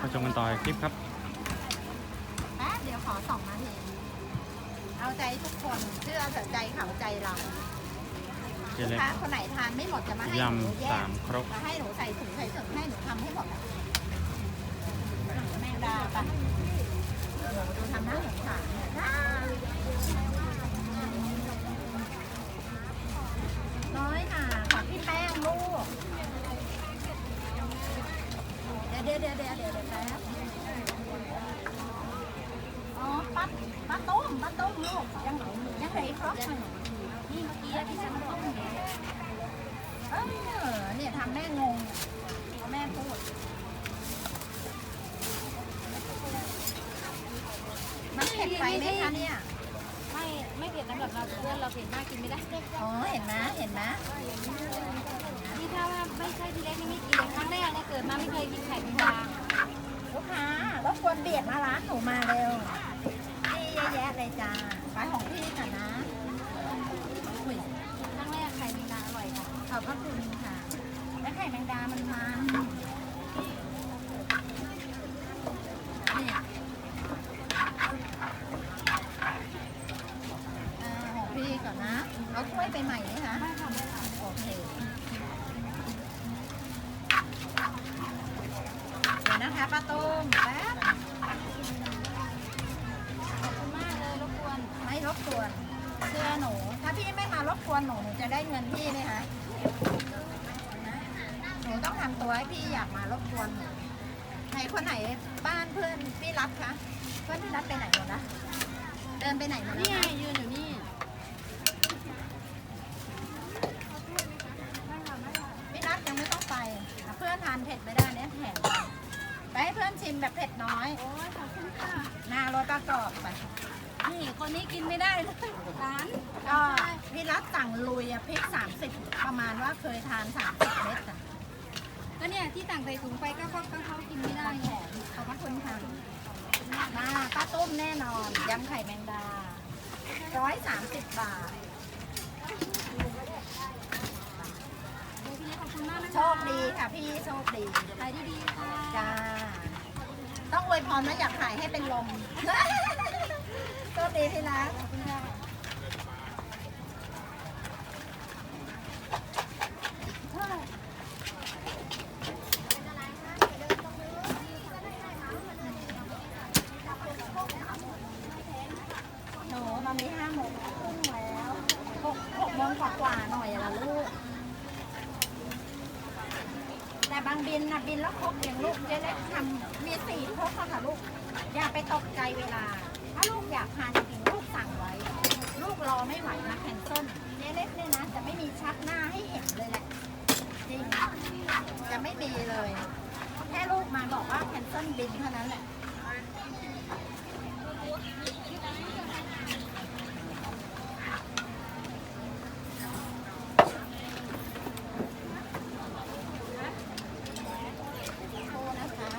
มาชมกันต่อคลิปครับแป๊บเดี๋ยวขอสองนาทีเอาใจทุกคนเชื่อเถอะใจเขาใจเราเจลูกเล็กค้าคนไหนทานไม่หมดจะมาให้ยหนูแยำสากมครก จะให้หนูใส่ถุงใส่ถุงให้หนูทำให้หมดอะแม่ดาปะหนูดูทำหน้าสงสารเนี่ยน้อยค่ะขอพี่แป้งลูก เดี๋ยวเดี๋ยวเดี๋ยวเดี๋ยวเดี๋ยวแป๊บอ๋อป้าป้าต้มป้าต้มลูกยังยังไงครบนี่เมื่อกี้ที่ฉันต้มเนี่ยเออเนี่ยทำแม่งงพราะแม่พูด มันเผ็ดไปไหมคะเนี่ย ไม่ไม่เผ็ดนะแบบเราเพื่อนเราเผ็ดมากกินไม่ได้ อ๋อเห็นไหมเห็นไหม นี่ถ้าว่าไม่ใช่ที่เล็กนี่ไม่กินเลยครั้งแรกเนี่ยเกิดมาไม่เคยกินไข่แมงดาลูกค้ารบกวนเบียดมาร้านหนูมาเร็วนี่เยอะแยะเลยจ้าไปของพี่ค่ะนนะอุ้ยครั้งแรกไข่แมงดาอร่อยค่ะขอบพระคุณค่ะ และไข่แมงดามันมันนี่อ่าของพี่ก่อนนะเอาถ้วยไปใหม่ค่ะไม่ค่ะ โอเค เดี๋ยวนะคะป้าต้มแป๊บ ขอบคุณมากเลยรบกวน ไม่รบกวนเชื่อหนู ถ้าพี่ไม่มารบกวนหนูหนูจะได้เงินพี่ไหมคะนะหนูต้องทำตัวให้พี่อยากมารบกวนหนูไหนคนไหนบ้านเพื่อนพี่รัฐคะเพื่อนพี่รัฐไปไหนหมดนะเดินไปไหนหมดนี่แล้วไงคะยืนอยู่นี่ไม่ค่ะไม่ค่ะพี่รัฐยังไม่ต้องไปอะเพื่อนทานเผ็ดไม่ได้เนี่ยแถมไปให้เพื่อนชิมแบบเผ็ดน้อยโอ้ยขอบคุณค่ะหน้ารสประกอบไปนี่คนนี้กินไม่ได้เลยร้านก็พี่รัฐสั่งลุยอะพริกสามสิบประมาณว่าเคยทานสามสิบเม็ดอะ ก็เนี่ยที่ต่างใส่ถุงไปก็เขาก็เขากินไม่ได้ได้แถมขอบพระคุณค่ะมาป้าต้มแน่นอนยำไข่แมงดาร้อยสามสิบบาทพี่เล็กขอบคุณมากนะคะโชคดีค่ะพี่โชคดีขายดีๆค่ะจ้าต้องอวยพรนะอยากขายให้เป็นลมโชคดีที่รัก ขอบคุณค่ะ หนูตอนนี้ห้าโมงครึ่งแล้วหกหกโม งกว่าๆหน่อยละลูก แต่บางบินนะบินแล้วครบอย่างลูกเจ๊เล็กทำมีสี่ครบอะค่ะลูก อย่าไปตกใจเวลา ถ้าลูกอยากทานจริงลูกสั่งไว้ ลูกรอไม่ไหวนะแคนเซิลเจ๊เล็กเนี่ยนะจะไม่มีชักหน้าให้เห็นเลยแหละ จริง จะไม่มีเลย แค่ลูกมาบอกว่าแคนเซิลบินเท่านั้นแหละ โทษนะคะ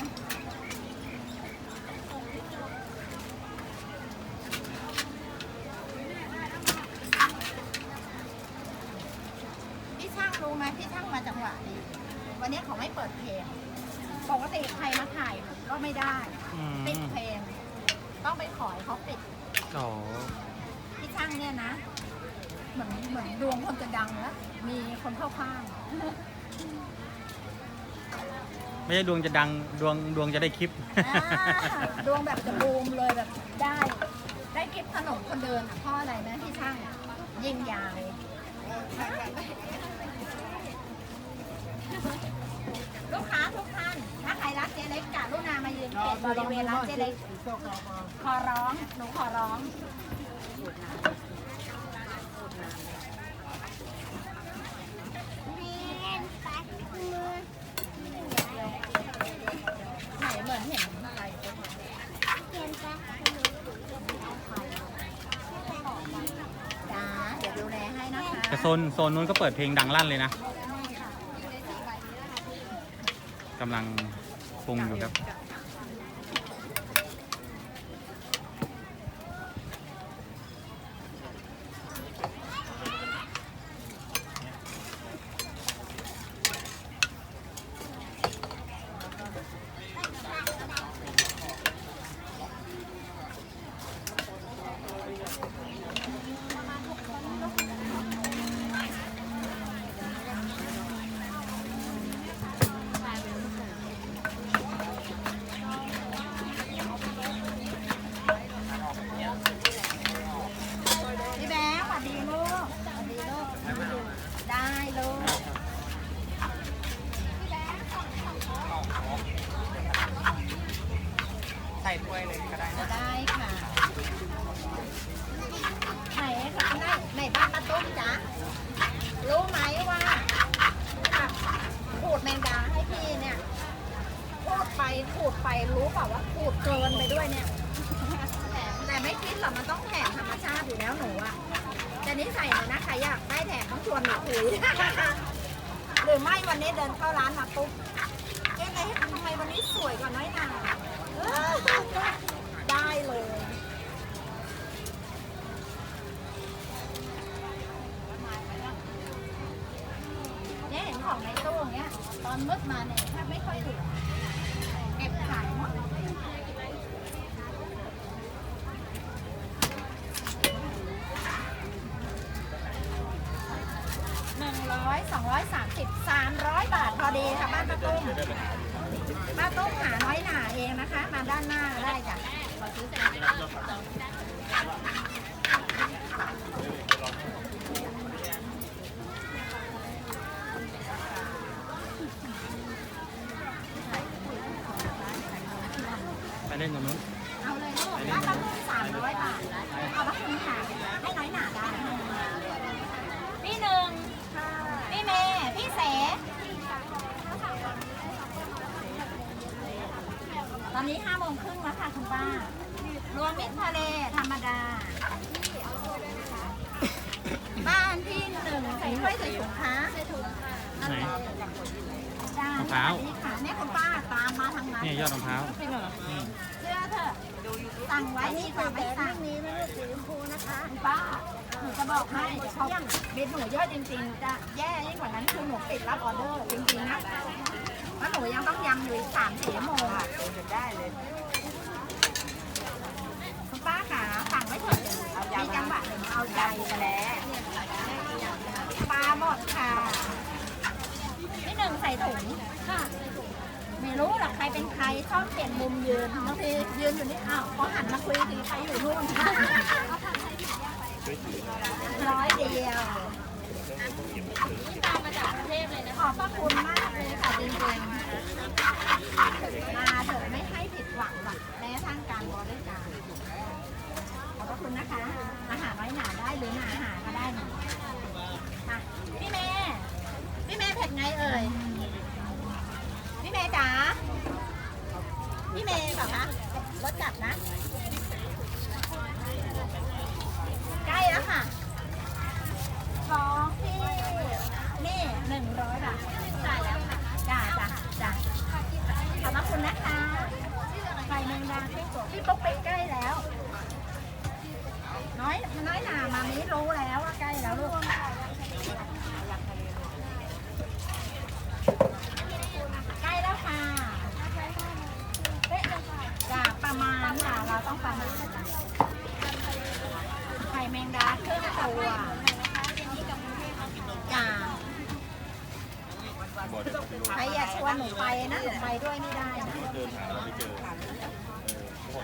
พี่ช่างรู้ไหมพี่ช่างมาจังหวะดีวันนี้เขาไม่เปิดเพลงปกติใครมาถ่ายก็ ไม่ได้ อืมปิดเพลงต้องไปขอให้เขาปิดอ๋อพี่ช่างเนี่ยนะ เหมือนเหมือนดวงคนจะดังแล้ว มีคนเข้าข้าง ไม่ใช่ดวงจะดังดวงดวงจะได้คลิป อ่าดวงแบบจะบูมเลยแบบได้ ได้คลิปขนมคนเดินอะเพ่ออะไรนะที่ช่างยิงยาวลูกค้าทุกท่านถ้าใครรักเจเล็กกะรุณามายืนเขตบริเวณร้านเจเล็ก ขอร้อง หนูขอร้อง ไหนเหมือนเห็นอะไรจ้าเดี๋ยวดูแลให้นะคะ แต่โซนโซนนู้นก็เปิดเพลงดังลั่นเลยนะกำลังปรุ งอยู่ครับ ขูดไปรู้เปล่าว่าขูดเกินไปด้วยเนี่ยแต่ไม่คิดหรอกมันต้องแถมธรรมชาติอยู่แล้วหนูอะแต่นี่ใส่เลยนะใครอยากได้แถมต้องชวนหนูคุยหรือไม่วันนี้เดินเข้าร้านมาปุ๊บเอ๊ะทำไมวันนี้สวยกว่าน้อยหนาได้เลยเนี่ยเห็นของในตู้เงี้ยตอนมืดมาเนี่ยแทบไม่ค่อยเหลือเก็ 230 300 บาทพอดีค่ะบ้านป้าตุ้มป้าตุ้มหาน้อยหนาเองนะคะ มาด้านหน้าได้จ้ะขอซื้อแต่ อนนี้ห้าโมงครึ่งแล้วค่ะคุณป้ารวมมิตรทะเลธรรมดา บ้านที่หนึ่งใส่ถ้วยใส่ถุงคะใส่ถุงค่ะไหน จ้ามะพร้าว นี่ค่ะเนี่ยคุณป้าตามมาทางนั้นนี่ยอดมะพร้าวนี่เชื่อเถอะสั่งไว้ดีกว่าไม่สั่งนี้นะลูกสีชมพูนะคะคุณป้าหนูจะบอกให้ชอบบินหนูเยอะจริงๆจะแย่ยิ่งกว่านั้นคือหนูปิดรับออเดอร์จริงๆนะ เพราะหนูยังต้องยำอยู่อีกสามสี่ชั่วโมงอะได้เลยคุณป้าขาสั่งไว้เถอะมีจังหวะหนึ่งเอาใจไปแล้วปลาหมดค่ะพี่หนึ่งใส่ถุงค่ะไม่รู้หรอกใครเป็นใครชอบเปลี่ยนมุมยืนบางทียืนอยู่นี่อ้าวพอหันมาคุยทีใครอยู่นู่นร้อยเดียว ตามมาจากกรุงเทพเลยนะ ขอบพระคุณมากเลยค่ะจริงๆมาเถอะไม่ให้ผิดหวังหรอกแม้ทั้งการบริการ ขอบพระคุณนะคะ อาหารน้อยหนาได้หรือหนาอาหารก็ได้นะค่ะพี่เมย์พี่เมย์เผ็ดไงเอ่ย พี่เมย์จ๋า พี่เมย์เหรอคะรสจัดนะ ใกล้แล้วค่ะของพี่นี่หนึ่งร้อยบาทจ่ายแล้วค่ะจ้าจ้าจ้าขอบพระคุณนะคะไข่แมงดาพี่กบพี่ปุ๊กไปใกล้แล้ว น้อยน้อยหนามามีรู้แล้วว่าใกล้แล้วลูกใกล้แล้วค่ะเอ๊ะจ้าประมาณค่ะเราต้องประมาณไข่แมงดาครึ่งตัวจ้าใครอยากชวนหนูไปนะหนูไปด้วยไม่ได้นะ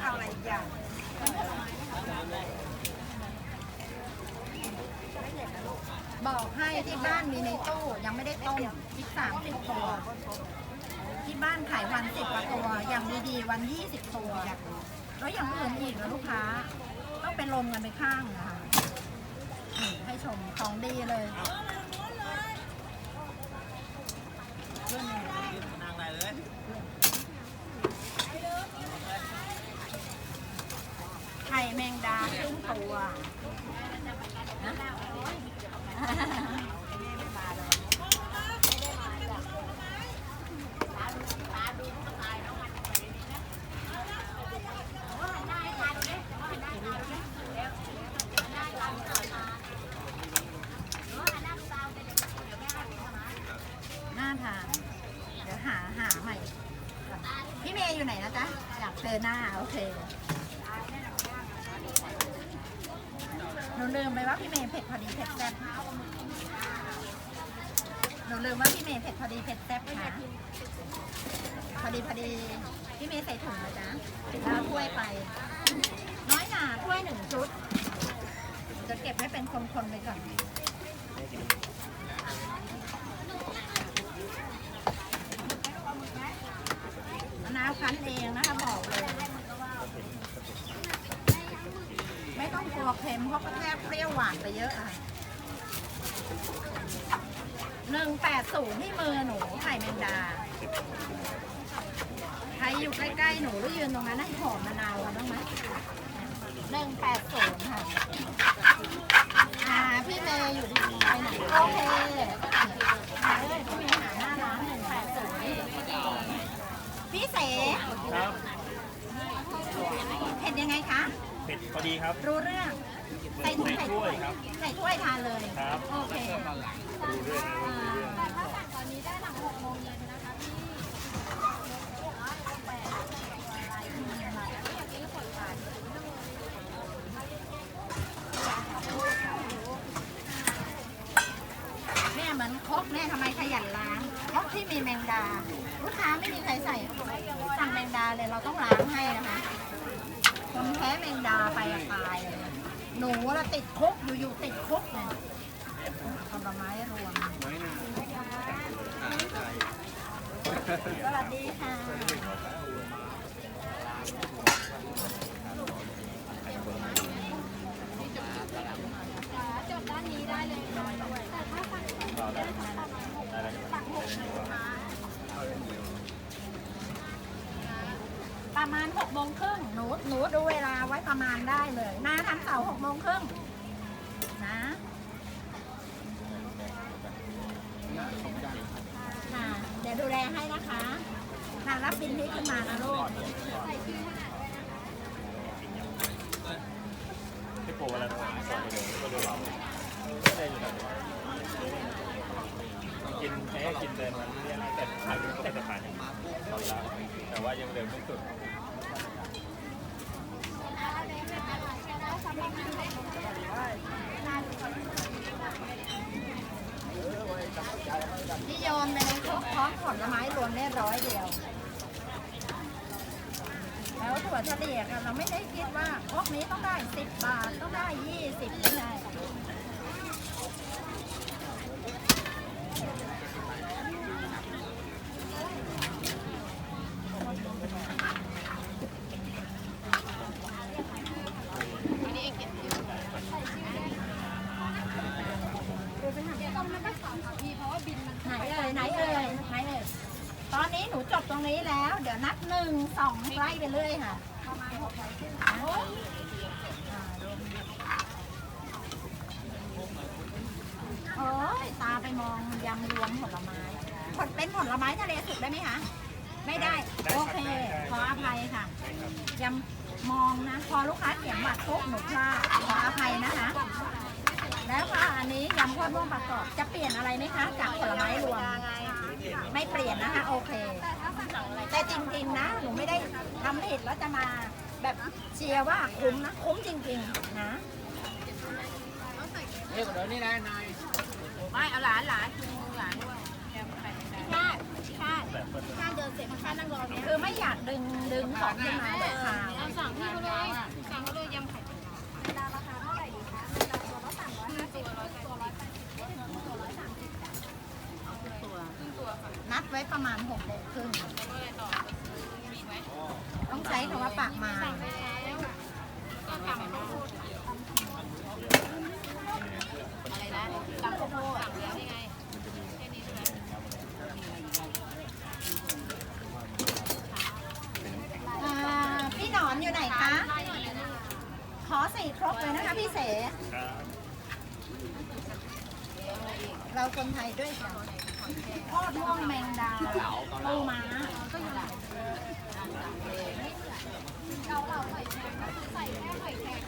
เอาอะไรอีกอย่าง บอกให้ที่บ้านมีในตู้ยังไม่ได้ต้มอีกสามสิบตัว ที่บ้านขายวันสิบกว่าตัว อย่างดีๆวันยี่สิบตัว แล้วอย่างอื่นอีกนะลูกค้า ต้องเป็นลมกันไปข้างนะคะนี่ให้ชมของดีเลยนั่งได้เลยไข่แมงดาครึ่งตัวนะน่าทาน เดี๋ยวหาหาใหม่ พี่เมย์อยู่ไหนนะจ๊ะ อยากเจอหน้า โอเค หนูลืมไปว่าพี่เมย์เผ็ดพอดีเผ็ดแซ่บหนูลืมว่าพี่เมย์เผ็ดพอดีเผ็ดแซ่บค่ะพอดีพอดีพี่เมย์ใส่ถุงนะจ๊ะแล้วถ้วยไป น้อยหนาถ้วยหนึ่งชุด จะเก็บไว้เป็นคนๆไปก่อนมะนาวคั้นเองนะคะบอกเลย ตัวเค็มเพราะกระแทกเปรี้ยวหวานไปเยอะอะหนึ่งแปดศูนย์ที่มือหนูไข่แมงดา ใครอยู่ใกล้ๆหนูหรือยืนตรงนั้นให้หอมมะนาวกันบ้างไหมหนึ่งแปดศูนย์ค่ะ อ่า พี่เมย์อยู่ที่ไปไหนโอเค ดพอดีครับ รู้เรื่อง ใส่ถุงใส่ถ้วยครับ ใส่ถ้วยทานเลย ครับ โอเคดูเรื่องนะดูเรื่องแต่ถ้าสั่งตอนนี้ได้หลังหกโมงเย็นนะคะพี่แม่เหมือนครกแม่ทำไมขยันล้างครกที่มีแมงดา ลูกค้าไม่มีใครใส่ สั่งแมงดาเลยเราต้องล้างให้นะคะ คนแพ้แมงดาไปอะตายเลยหนูละติดคุกอยู่ๆติดคุกเนี่ยผลไม้รวมสวัสดีค่ะจดด้านนี้ได้เลยแต่ถ้าสั่งเราได้ได้แล้ว ประมาณหกโมงครึ่งหนูหนูดูเวลาไว้ประมาณได้เลยหน้าทั้งเสาร์หกโมงครึ่งนะค่ะเดี๋ยวดูแลให้นะคะค่ะรับบินนี้ขึ้นมานะลูกที่โปรอะไรต่างๆสอนไปเลยก็ดูเราก็ได้อยู่แบบกินแค่กินเดินมันเนี่ยแต่ขายแต่จะขายตอนละแต่ว่ายังเร็วไม่สุด นิยมในครกพร้อมผลไม้รวมได้ร้อยเดียว แล้วถั่วเฉลี่ยกันเราไม่ได้คิดว่าพวกนี้ต้องได้สิบบาทต้องได้ยี่สิบไม่ใช่ ต้มแล้วก็สองค่ะพี่เพราะว่าบินมัน ไหนเอ่ยไหนเอ่ยไหนเอ่ยตอนนี้หนูจบตรงนี้แล้ว เดี๋ยวนับหนึ่งสองไล่ไปเรื่อยค่ะประมาณหกร้อยขึ้นอ่าโอ้ยตาไปมองยำรวมผลไม้ผลเป็นผลไม้ทะเลสุกได้ไหมคะ ไม่ได้ โอเค ขออภัยค่ะยำมองนะ พอลูกค้าเขียนบัตรปุ๊บหนูพลาดขออภัยนะคะ แล้วก็อันนี้ยำข้าวม่วงประกอบจะเปลี่ยนอะไรไหมคะจากผลไม้รวม ไม่เปลี่ยนนะคะโอเค แต่จริงๆนะหนูไม่ได้ทำผิดแล้วจะมาแบบเชียร์ว่าคุ้มนะคุ้มจริงๆนะเรียกเดี๋ยวนี้นะนายไม่เอาหลานหลานคือหลานด้วยใช่ใช่ข้าเดินเสร็จข้านั่งรอเนี่ยคือไม่อยากดึงดึงของขึ้นมาเลยค่ะเอาสั่งพี่เขาเลยสั่งเขาเลย ยำไข่ตัวนัดไว้ประมาณหกโมงครึ่งต้องใช้คำว่าปากมาก็กลับมาพูดอะไรนะกลับมาพูดสั่งแล้วยังไงแค่นี้ใช่ไหมอ่าพี่หนอนอยู่ไหนคะ ขอสี่ครบเลยนะคะพี่เสครับเราคนไทยด้วยกัน ทอดม่วงแมงดาปูม้าก็อยู่หลักเกาเหลาใส่แหนมก็ใส่แค่ใส่แหนม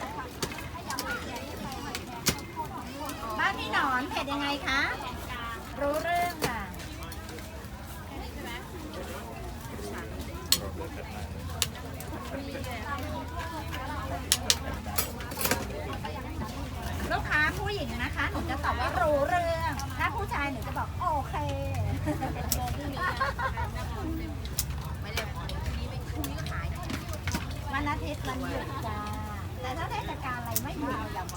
บ้านพี่หนอนเผ็ดยังไงคะ รู้เรื่องค่ะลูกค้าผู้หญิงนะคะ หนูจะตอบว่ารู้เรื่อง ถ้าผู้ชาย หนูจะบอกโอเคไม่ได้พรุ่ไม่พรุ่งนี้ก็ขายวันอาทิตย์วันหยุดจ้าแต่ถ้าเทศกาลอะไรไม่หยุดอย่าบ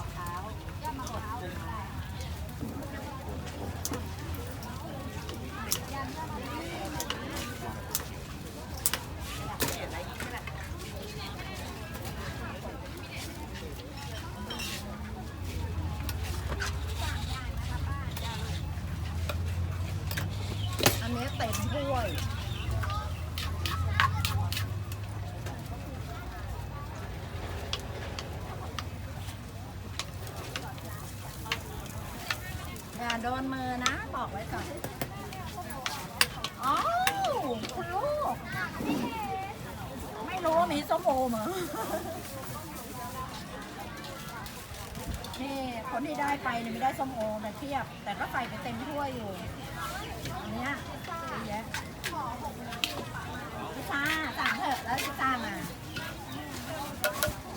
อก เต็มถ้วย อย่าโดนมือนะ บอกไว้ก่อนอ้าลูก ไม่รู้ว่ามีส้มโอเหรอ นี่คนที่ได้ไปเนี่ยไม่ได้ส้มโอแต่เทียบ แต่ก็ใส่ไปเต็มถ้วยอยู่ เนี้ยเยอะพิซซ่าสั่งเถอะแล้วพิซซ่ามา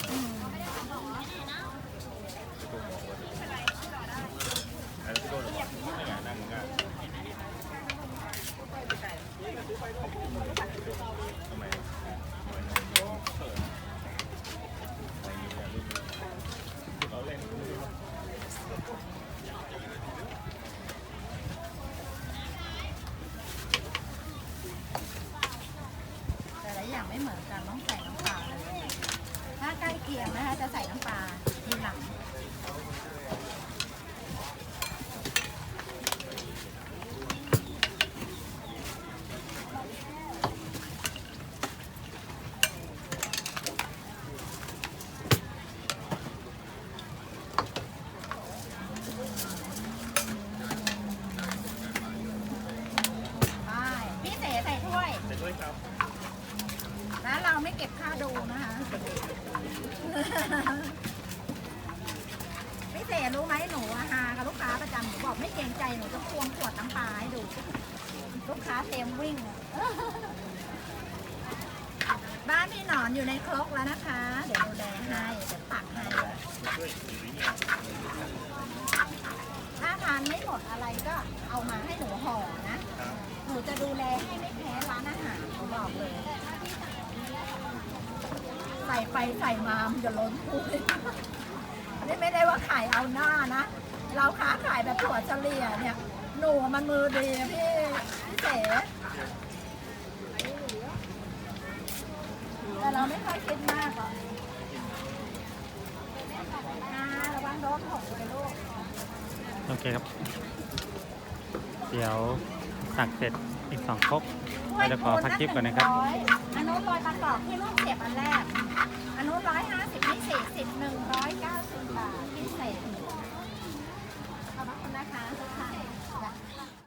อืมอันนี้พี่โดนหรอไม่ไงนั่งมึงอะทำไมเราเล่น แต่ละ อย่างไม่เหมือนกันต้องใส่น้ำปลาเลยถ้าใกล้เคียงนะคะจะใส่น้ำปลาทีหลัง ใช่พี่เสใส่ถ้วย ไปด้วยครับ แล้วเราไม่เก็บค่า ดูนะคะพี่เสรู้ไหมหนูอะฮากับลูกค้าประจำหนูบอกไม่เกรงใจหนูจะควงขวดน้ำปลาให้ดู ลูกค้าเต็มวิ่ง บ้านพี่หนอนอยู่ในครกแล้วนะคะ เดี๋ยวดูแลให้เดี๋ยวตักให้ช่วยถ้าทานไม่หมดอะไรก็เอามาให้หนูห่อนะ หนูจะดูแลให้ไม่แพ้ร้านอาหารหนูบอกเลย ใส่ไปใส่มามันจะล้นถ้วยนี่ไม่ได้ว่าขายเอาหน้านะ เราค้าขายแบบถั่วเฉลี่ยเนี่ย หนูมันมือดีอะพี่พี่เสแต่เราไม่ค่อยคิดมากหรอกนะระวังโดนหกเลยลูก โอเคครับ เดี๋ยวตักเสร็จอีกสองครกเราจะขอพักคลิปก่อนนะครับ อันนู้นร้อยประกอบที่ลูกเสียบอันแรก อันนู้ร้อยห้าสิบนี่สี่สิบหนึ่งร้อยเก้าสิบบาทพิเศษ